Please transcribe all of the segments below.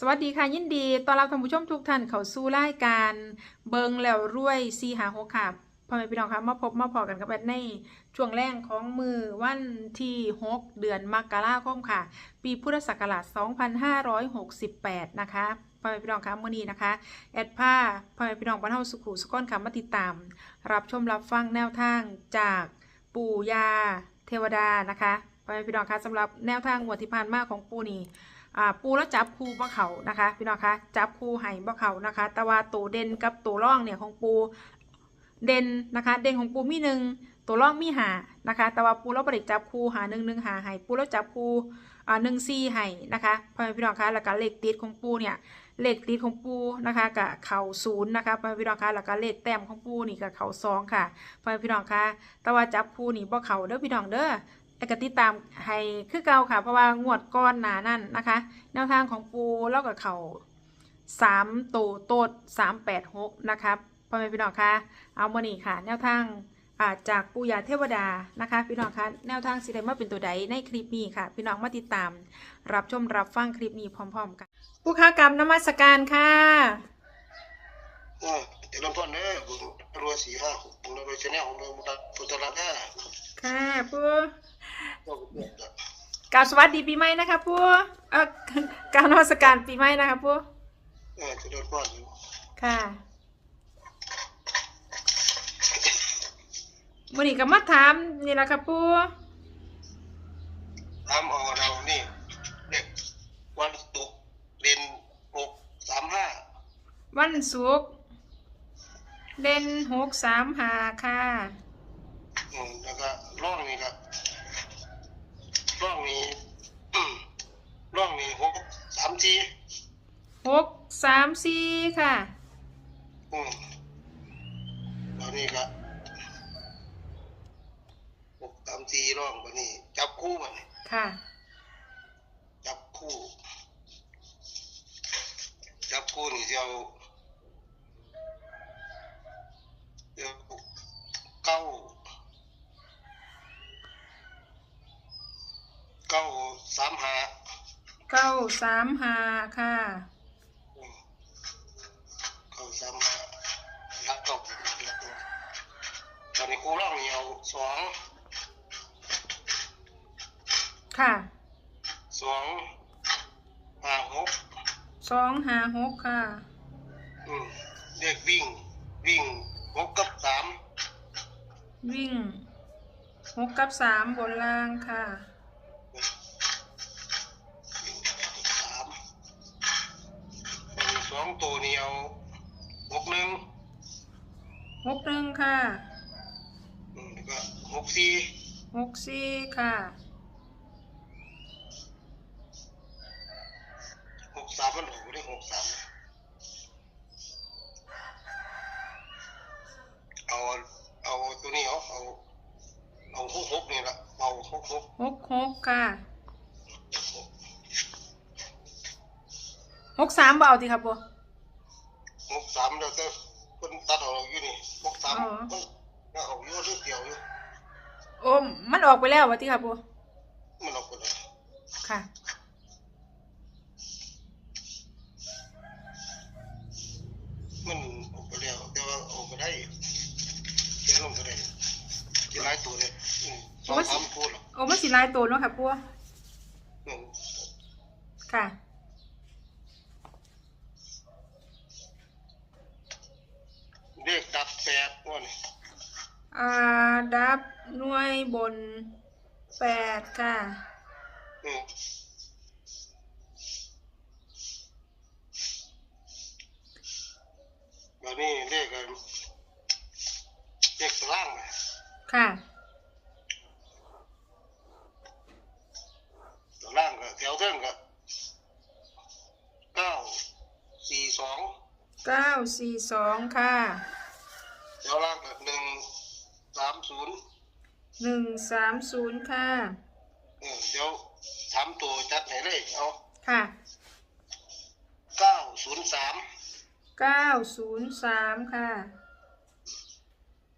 สวัสดีค่ะยินดีต้อนรับท่านผู้ชมทุกท่านเข้าสู่รายการเบิงแล้วรวยซีหาหกค่ะพ่อแม่พี่น้องคะมาพบมาพอกันกับแอดในช่วงแรกของมือวันที่ 6 เดือนมกราคมค่ะ ปีพุทธศักราช 2568 นะคะพ่อแม่พี่น้องคะมื้อนี้นะคะแอดผ้าพ่อแม่พี่น้องบ้านเฮาสุขุสุขอนค่ะมาติดตาม รับชมรับฟังแนวทางจากปู่ยาเทวดานะคะพ่อแม่พี่น้องคะสำหรับแนวทางงวดที่ผ่านมาของปู่นี่ ปูแล้วจับคูบ่เขานะคะ พี่น้องคะจับคูไห่บ่เขานะคะ แต่ว่าตัวเด่นกับตัวร่องเนี่ยของปูเด่นนะคะ เด่นของปูมีหนึ่งตัวร่องมีหานะคะ แต่ว่าปูแล้วบริจับคูหาหนึ่งหนึ่งหาไห่ปูแล้วจับคูอ่าหนึ่งซี่ไห่นะคะพ่อแม่พี่น้องคะแล้วก็เลขติดของปูเนี่ยเลขติดของปูนะคะกับเข่าศูนย์นะคะพ่อพี่น้องคะแล้วก็เลขแต้มของปูนี่กับเข่าสองค่ะพ่อพี่น้องคะแต่ว่าจับคูนี่บ่เข่าเด้อพี่น้องเด้อ แต่ก็ติดตามให้คือเก่าค่ะ เพราะว่างวดก้อนหนานั่นนะคะ แนวทางของปูแล้วกับเขาสามตัวโตดสามแปดหกนะครับพ่อแม่พี่น้องคะเอามานี่ค่ะ แนวทางอ่าจากปูยาเทวดานะคะ พี่น้องคะแนวทางสิได้มาเป็นตัวใดในคลิปนี้ค่ะ พี่น้องมาติดตาม รับชมรับฟังคลิปนี้พร้อม ๆ กันผู้ค้ากรรมนมัสการค่ะอ่าเดี๋ยวเริ่มต้นเด้อบุญรวยสี่ห้าหกบุญรวยชาแนลของเราพุทธรัตน์ห้าค่ะปู ก็บุญกล่าวสวัสดีปีใหม่นะคะปูเออกล่าวนมัสการปีใหม่นะคะปูเออจะเริ่มต้นค่ะวันนี้ก็มาถามนี่แหละค่ะปูตามเอาเรานี่เด็กวันศุกร์เรียนหกสามห้าวันศุกร์เด่นหกสามหาค่ะ อืมแล้วก็ร่องนี่ก็ร่องนี้อืมร่องนี้หกสามสี่ หกสามสี่ค่ะ อืมแล้วนี่ก็หกสามสี่ร่องวันนี้ จับคู่วันนี้ค่ะ จับคู่ จับคู่นี่จะเอาเดี๋ยวเก้าเก้าสามหา เก้าสามหาค่ะอืม เก้าสามหาลักเก้าลักเก้าตอนนี้คู่ร่องนี่เอาสองค่ะสองห้าหกสองหาหกค่ะ อืมเรียกวิ่ง วิ่งหกกับสามวิ่งหกกับสามบนล่างค่ะ หกสี่ค่ะหกสามมันออกได้หกสามเอาเอาตัวนี้เอาเอาเอาหกหกนี่ละเอาหกหกหกหกค่ะหกสามเบเอาทีครับปูหกสามแล้วก็คนตัดเอาอยู่นี่หกสามอ๋อมันก็เอาอยู่เรื่องเดียวอยู่ โอ้มันออกไปแล้ววะทีครับปูมันออกไปเลยค่ะมันออกไปแล้วแต่ว่าออกไปได้เดี๋ยวลงไปได้ที่หลายตัวเลยอืมสองสามตัวหรอกโอ้มันสีลายตัวเนาะค่ะปูอืมค่ะเลขดับแปดว่านี่อ่าดับ หน่วยบนแปดค่ะ อืมแบบนี้เลขอะไรเลขตารางนะ ค่ะ ตารางก็แถวเท่งก็เก้าสี่สองเก้าสี่สองค่ะ หนึ่งสามศูนย์ค่ะเดี๋ยวสามตัวจัดไหนเลยเอาค่ะเก้าศูนย์สามเก้าศูนย์สามค่ะ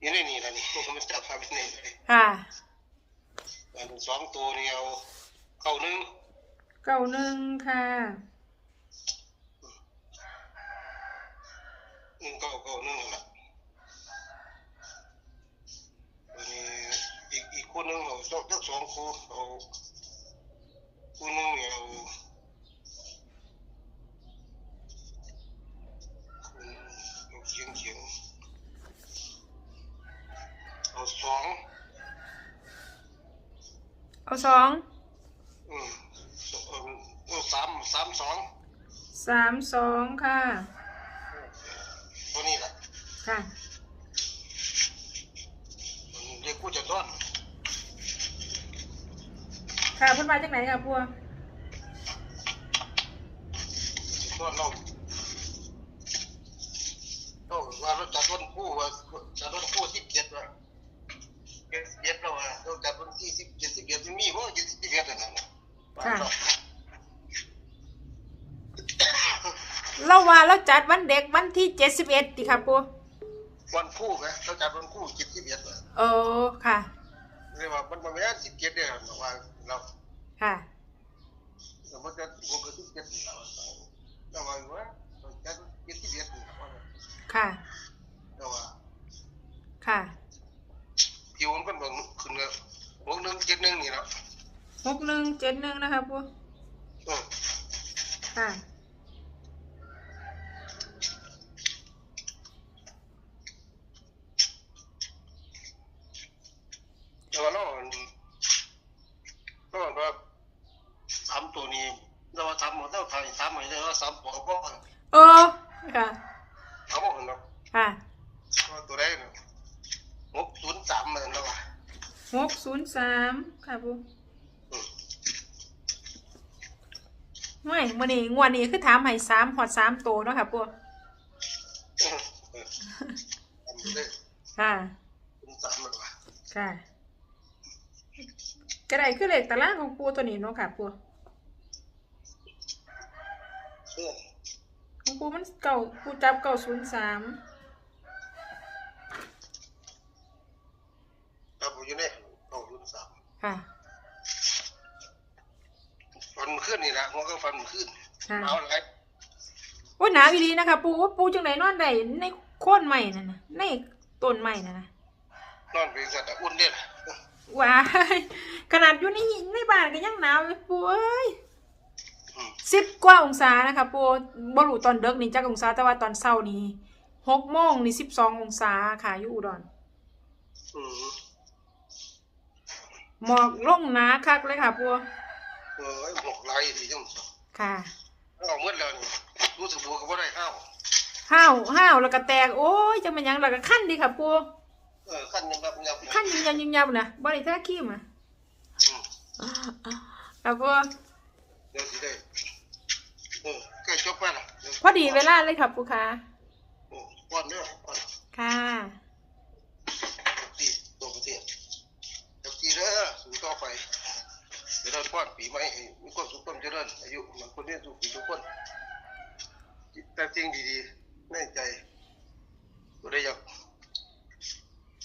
อยู่ในนี่แล้นี่ มันจับพาไปไหนเลค่ะ อันสองตัวเดียวเก้าหนึ่งเก้าหนึ่งค่ะ หนึ่เก้าเก้าหนึ่งหนล่ะ คนหนึ่งเอาสองทั้งสองคู่เอาคู่หนึ่งเนี่ยเอาอืมเอาเขียงเขียงเอาสองเอาสองอืมเอาเอาสามสามสองสามสองค่ะตัวนี้แหละค่ะ มันเรียกกูจะต้อน ค่ะเพิ่นมาจากไหนค่ะปัวจะต้อนเราเราว่าเราจัดวันคู่ว่าจัดวันคู่สิบเจ็ดว่าเจ็ดสิบเจ็ดเราว่าเราจัดวันที่สิบเจ็ดสิบเจ็ดมันมีว่าเจ็ดสิบเจ็ดนั่นน่ะเราว่าเราจัดวันเด็กวันที่เจ็ดสิบเอ็ดติค่ะปัววันคู่ไหมเราจัดวันคู่เจ็ดสิบเอ็ดว่าโอ้ค่ะ เรียกว่ามันมันไม่ได้สิบเจ็ดเนี่ยเราว่าเราค่ะ สมมติจะผมก็สิบเจ็ดเราเราว่าว่าเราจัดเจ็ดสิบเอ็ดเราว่าค่ะเราว่าค่ะที่ผมเป็นเบิ่งขึ้นก็หกหนึ่งเจ็ดหนึ่งนี่เนาะหกหนึ่งเจ็ดหนึ่งนะคะปัวเออค่ะ แต่ว่าเราเราว่าสามตัวนี้เราว่าสามหมดเราไทยสามหมดเลยว่าสามปอก็เออค่ะเอาหมดเนาะค่ะว่าตัวใดเนาะหกศูนย์สามมันเราว่าหกศูนย์สามค่ะปัวอืมไม่มื่อนี้งวดนี้คือถามให้สามหอดสามโตเนาะค่ะปัวเออเออทำไปเลยค่ะศูนย์สามมันว่าค่ะ กระไดคือเลขตารางของปูตัวนี้เนาะค่ะปัวเออของปูมันเก่าปูจับเก่าศูนย์สามครับผมอยู่เนี่ยเอาศูนย์สามค่ะฟันมันขึ้นนี่แหละหัวก็ฟันมันขึ้นค่ะเอาอะไรโอ้ยหนาวอีดีนะคะ ปูว่าปูจังไหนนอนได้ในโค่นใหม่นั่นนะในต้นใหม่นั่นนะนอนเป็นสัตว์อุ่นเนี่ยแหละว้าย ขนาดอยู่ในในบ้านก็ยังหนาวเลยปูเอ้ยอืมสิบกว่าองศานะคะปูบ่รู้ตอนเด็กนี่จักองศาแต่ว่าตอนเช้านี่หกโมงนี่สิบสององศาค่ะอยู่อุดรอืมหมอกลงหนาคักเลยค่ะปูเออไอ้หมกไหลที่จังค่ะเอาเมื่อแล้วนี่รู้สึกบัวก็บ่ได้ข้าวห้าวห้าวแล้วก็แตกโอ้ยจะเป็นหยังแล้วก็ขั้นดีค่ะปูเออขั้นยังแบบยังขั้นยิงยับยิงยับนะบ่ได้แท้ขี้มา อืมแล้วก็เดี๋ยวสิได้เออใกล้จบไปละดี๋ยวพอดีเวลาเลยค่ะปูค่ะ โอ้ป้อนเด้อป้อนค่ะ ตีตัวประเทศจับตีเด้อสู่ต่อไปเดี๋ยวเราป้อนปีใหม่ให้มีความสุขความเจริญอายุมันคนนี้ทุกปีทุกคนแต่สิ่งดีๆในใจตัวได้อยาก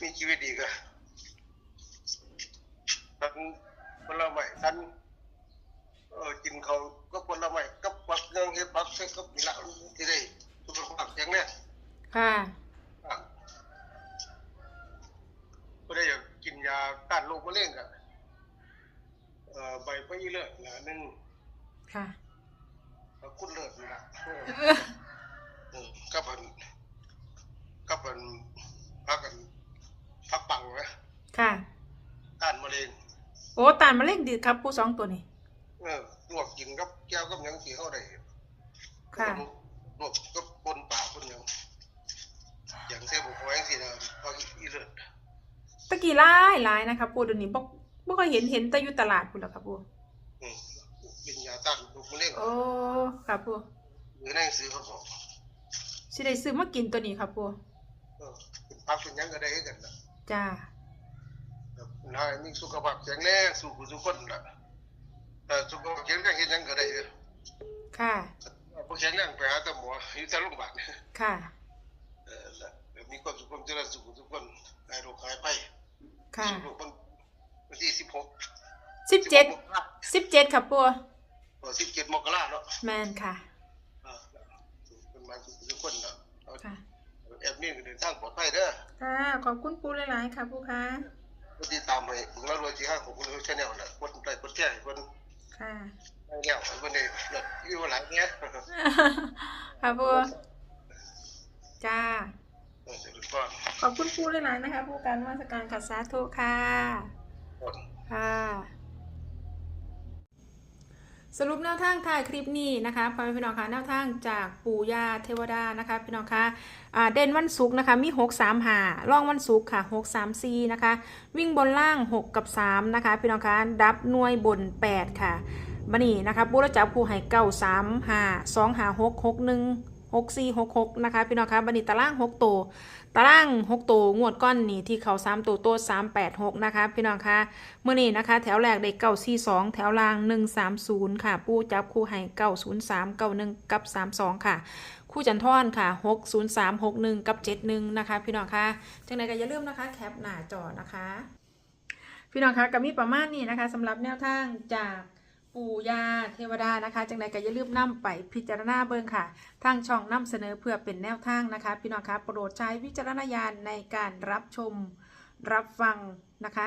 มีชีวิตดีก็ทัน ผลไม้ทันเออกินเขาวก็ผลไม้กับปักเรื่องเฮ็ดปักเซ็กกับนี่ละที่ได้สุขภาพแข็งแรงค่ะก็ได้อยากกินยาต้านโรคมะเร็งอะเอ่อใบพะยี่เลิศละหนึ่งค่ะแล้วกุดเลิศนี่ละเออเออกับอันกับอันพักกันพักปังนะค่ะต้านมะเร็ง โอ้ตานมาเล่งดีครับปูสองตัวนี้เออลวกกินกับแก้วกับหยังสีเข้าได้ค่ะ ลวกกับปนป่าปนหยังอย่างเส้นบุกไว้สินะพักยี่เลิศตะกี้หลายหลายนะคะปูเดี๋ยวนี้บ่บ่เคยเห็นเห็นแต่อยู่ตลาดพุ่นแล้วครับปูอืมเป็นยาต้านโรคมะเร็งโอ้ค่ะปูหรือในหนังสือเขาบอกสิได้ซื้อมากินตัวนี้ครับปูเออเป็นพักเป็นหยังก็ได้กันนะจ้า ครับนายมีสุขภาพแข็งแรงสู้ผู้ทุกคนล่ะแต่สุขภาพแข็งแรงเฮ็ดหยังก็ได้เด้อค่ะบ่แข็งแรงไปหาแต่หมออยู่แต่โรงพยาบาลค่ะ เออแล้วมีความสุขความเจริญสุขทุกคนหายโรคหายไปค่ะสุขวันวันที่16สิบเจ็ดสิบเจ็ดครับปูเออ17มกราเนาะแมนค่ะอ่าเป็นมาสุขทุกคนเนาะเอาค่ะดมินก็เดินทางปลอดภัยเด้อค่ะขอบคุณปูหลายๆค่ะปูค่ะ ก็ติดตามให้บุญรวยที่ห้างของคุณชาแนลน่ะกดไลค์กดแชร์ให้เพิ่นค่ะได้แล้วให้เพิ่นได้เลิศอยู่หลายเนี้ยค่ะปูจ้าเออเสร็จก่อนขอบคุณปูหลายๆนะคะปูการมาสการขัดสาธุค่ะคนค่ะ สรุปแนวทางถ่ายคลิปนี้นะคะพ่อแม่พี่น้องคะแนวทางจากปู่ย่าเทวดานะคะพี่น้องคะอ่าเด่นวันศุกร์นะคะมี 6 3หาล่องวันศุกร์ค่ะ 6 3 4นะคะวิ่งบนล่าง 6 กับ 3 นะคะพี่น้องคะดับหน่วยบน 8 ค่ะบันนี้นะคะปูรจับคู่ให้เก้าสามหาสองหาหกหกหนึ่ง หกสี่หกหกนะคะพี่น้องคะบันนี้ตารางหกตัวตารางหกตัวงวดก้อนนี่ที่เขาสามตัวตัวสามแปดหกนะคะพี่น้องคะเมื่อนี้นะคะแถวแรกได้เก้าสี่สองแถวล่างหนึ่งสามศูนย์ค่ะ ปูจับคู่ให้เก้าศูนย์สามเก้าหนึ่งกับสามสองค่ะ คู่จันทอนค่ะหกศูนย์สามหกหนึ่งกับเจ็ดหนึ่งนะคะ พี่น้องคะจังใดก็อย่าลืมนะคะแคปหน้าจอนะคะ พี่น้องคะก็มีประมาณนี้นะคะสำหรับแนวทางจาก ปู่ย่าเทวดานะคะ จังใดก็อย่าลืมนํไปพิจารณาเบิ่งค่ะ ทางช่องนำเสนอเพื่อเป็นแนวทางนะคะ พี่น้องคะโปรดใช้วิจารณญาณในการรับชมรับฟังนะคะ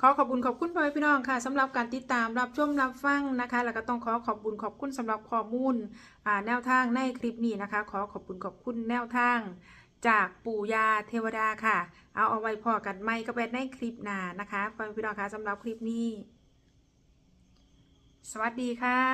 ขอขอบคุณขอบคุณพ่อพี่น้องค่ะสำหรับการติดตามรับชมรับฟังนะคะ แล้วก็ต้องขอขอบคุณขอบคุณสำหรับข้อมูลแนวทางในคลิปนี้นะคะ ขอขอบคุณขอบคุณแนวทาง จากปู่ยาเทวดาค่ะ เอาเอาไว้พอกันไม่ก็เป็นในคลิปหน้านะคะฟังพี่น้องคะสำหรับคลิปนี้ สวัสดีค่ะ